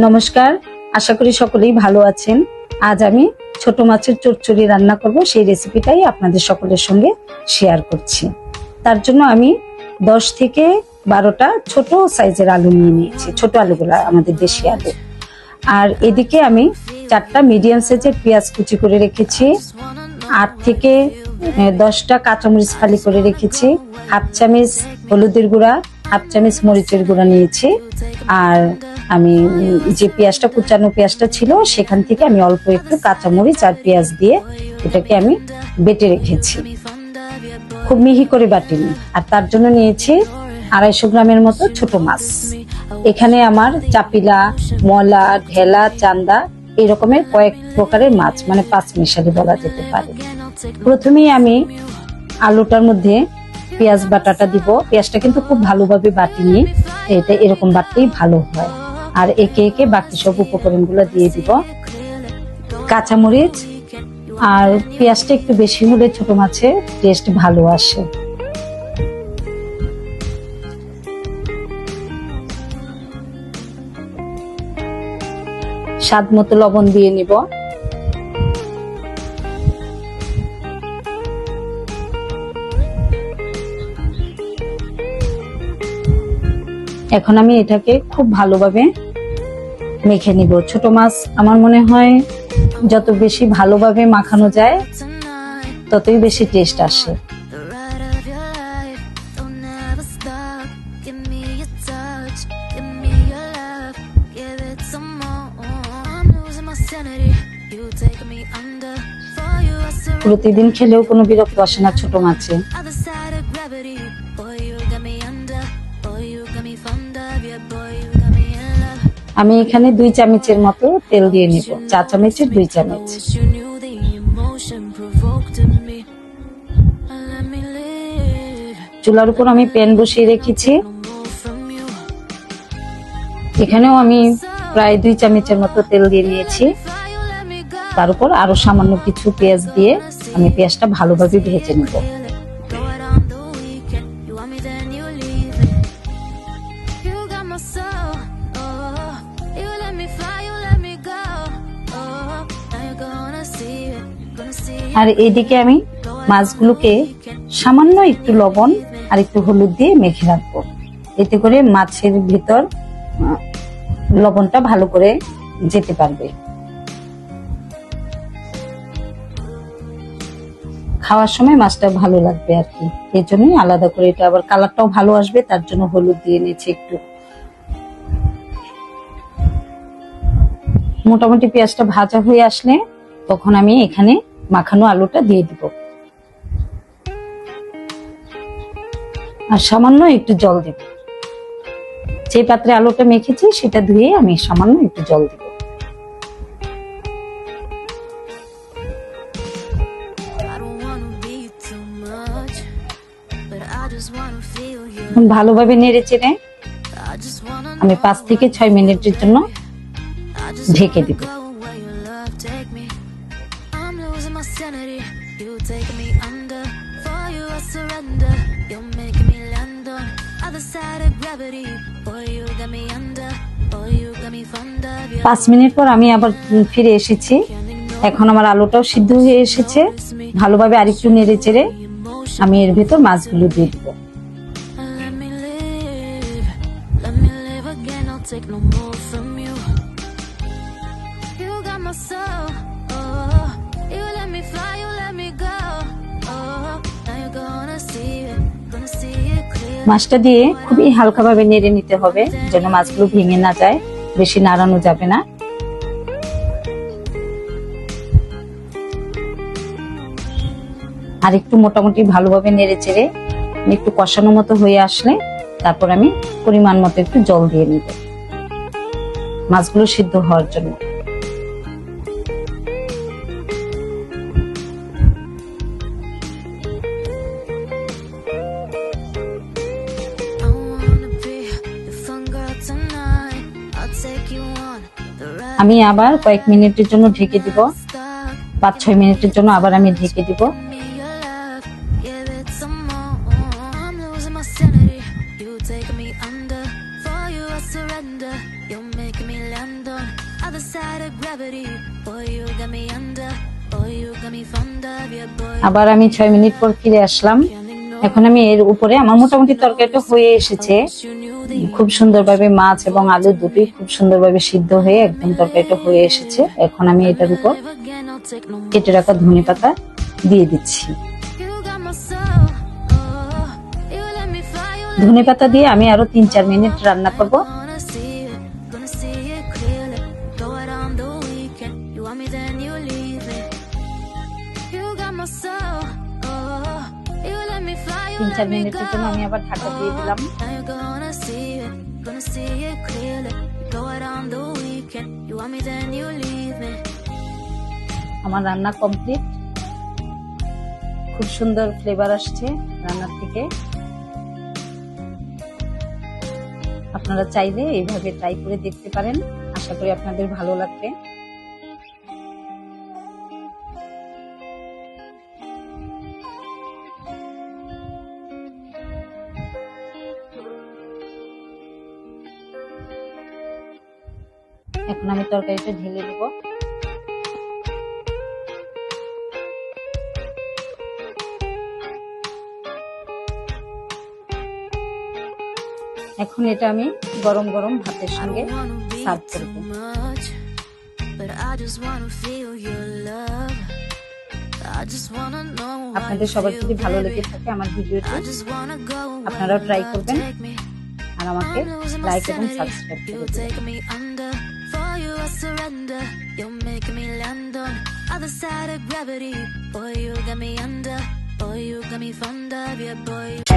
নমস্কার, আশা করি সকলেই ভালো আছেন। আজ আমি ছোট মাছের চচ্চড়ি রান্না করব, সেই রেসিপিটাই আপনাদের সকলের সঙ্গে শেয়ার করছি। তার জন্য আমি দশ থেকে বারোটা ছোট সাইজের আলু নিয়ে নিয়েছি, ছোট আলুগুলো আমাদের দেশি আলু। আর এদিকে আমি চারটা মিডিয়াম সাইজের পেঁয়াজ কুচি করে রেখেছি, আট থেকে দশটা কাঁচামরিচ ফালি করে রেখেছি, হাফ চামচ হলুদের গুঁড়া, হাফ চামচ মরিচের গুঁড়া নিয়েছি, আর আমি যে পেঁয়াজটা, কুচানো পেঁয়াজটা ছিল, সেখান থেকে আমি অল্প একটু কাঁচামরিচ আর পেঁয়াজ দিয়ে ওটাকে আমি বেটে রেখেছি। খুব মিহি করে বাটিনি। আর তার জন্য নিয়েছি আড়াইশো গ্রামের মতো ছোট মাছ। এখানে আমার চাপিলা মলা ঢেলা, চান্দা এই রকমের কয়েক প্রকারের মাছ মানে পাঁচ মিশালি বলা যেতে পারে। প্রথমেই আমি আলুটার মধ্যে পেঁয়াজ বাটাটা দিব। পেঁয়াজটা কিন্তু খুব ভালোভাবে বাটিনি, এটা এরকম বাটলেই ভালো হয়। আর একে একে বাকি সব উপকরণগুলো দিয়ে দিব। কাঁচামরিচ আর পেঁয়াজটা একটু বেশি হলে ছোট মাছের টেস্ট ভালো আসে। স্বাদ মতো লবণ দিয়ে নিব। এখন আমি এটাকে খুব ভালোভাবে মেখে নিব। ছোট মাছ আমার মনে হয় যত বেশি ভালোভাবে মাখানো যায়, ততই বেশি টেস্ট আসে। প্রতিদিন খেলেও কোনো বিরক্ত আসে না ছোট মাছে। আমি এখানে দুই চামচের মতো তেল দিয়ে নিব চা চামচের দুই চামচ. চুলার উপর আমি প্যান বসিয়ে রেখেছি. এখানেও আমি প্রায় দুই চামচের মতো তেল দিয়ে নিয়েছি. তার উপর আরও সামান্য কিছু পেঁয়াজ দিয়ে আমি পেঁয়াজটা ভালোভাবে ভেজে নিব আর এইদিকে আমি মাছগুলোকে সামান্য একটু লবণ আর একটু হলুদ দিয়ে মেখে রাখব। এতে করে মাছের ভিতর লবণটা ভালো করে যেতে পারবে। খাওয়ার সময় মাছটা ভালো লাগবে আর কি। এই জন্যই আলাদা করে এটা আবার কালারটাও ভালো আসবে, তার জন্য হলুদ দিয়ে নিয়েছি একটু। মোটামুটি পেঁয়াজটা ভাজা হয়ে আসলে তখন আমি এখানে মাখানো আলুটা দিয়ে দিব। আর সামান্য একটু জল দেব। যে পাত্রে আলুটা মেখেছি সেটা ধুয়ে আমি সামান্য একটু জল দিব। ভালোভাবে নেড়ে চেড়ে আমি পাঁচ থেকে ছয় মিনিটের জন্য ঢেকে দিব। Take me under. For you, I surrender. You're making me land on other side of gravity. Boy, you got me under. Boy, you got me fond of you. পাঁচ মিনিট পর আমি আবার ফিরে এসেছি এখন আমার আলুটাও সিদ্ধ হয়ে এসেছে ভালোভাবে আরেকটু নেড়ে চেড়ে. আমি এর ভেতর মাছগুলো দিয়ে দিব take no more from you. You got my soul. Oh, you let me fly. মাছটা দিয়ে খুবই হালকাভাবে নেড়ে নিতে হবে, যেন মাছগুলো ভেঙে না যায়, বেশি নাড়ানো যাবে না। আর একটু মোটামুটি ভালোভাবে নেড়ে চেড়ে একটু কষানো মতো হয়ে আসলে তারপর আমি পরিমাণ মতো একটু জল দিয়ে নিব। মাছগুলো সিদ্ধ হওয়ার জন্য। আমি আবার কয়েক মিনিটের জন্য ঢেকে দিব। পাঁচ, ছয় মিনিটের জন্য আবার আমি ঢেকে দিব। আবার আমি ছয় মিনিট পর ফিরে আসলাম। এখন আমি এর উপরে আমার মোটামুটি তরকারিটা হয়ে এসেছে। খুব সুন্দরভাবে মাছ এবং আলু দুটোই খুব সুন্দরভাবে সিদ্ধ হয়ে একদম তরকারিটা হয়ে এসেছে। এখন আমি এটার উপর কেটে রাখা ধনে পাতা দিয়ে দিচ্ছি। ধনে পাতা দিয়ে আমি আরও তিন চার মিনিট রান্না করব। তিন চার মিনিটের জন্য আমি. আবার ঢাকা দিয়ে দিলাম. আমার রান্না কমপ্লিট খুব সুন্দর ফ্লেভার আসছে রান্নার থেকে আপনারা চাইলে এইভাবে ট্রাই করে দেখতে পারেন আশা করি আপনাদের ভালো লাগবে এখন আমি তরকারি ঢেলে দেব। এখন এটা আমি গরম গরম ভাতের সঙ্গে সার্ভ করব। আপনাদের সবার যদি ভালো লেগে থাকে আমার ভিডিও আপনারা ট্রাই করবেন আর আমাকে লাইক এবং সাবস্ক্রাইব করে I surrender. You're making me land on other side of gravity. Boy, you got me under. Boy, you got me fond of you, boy.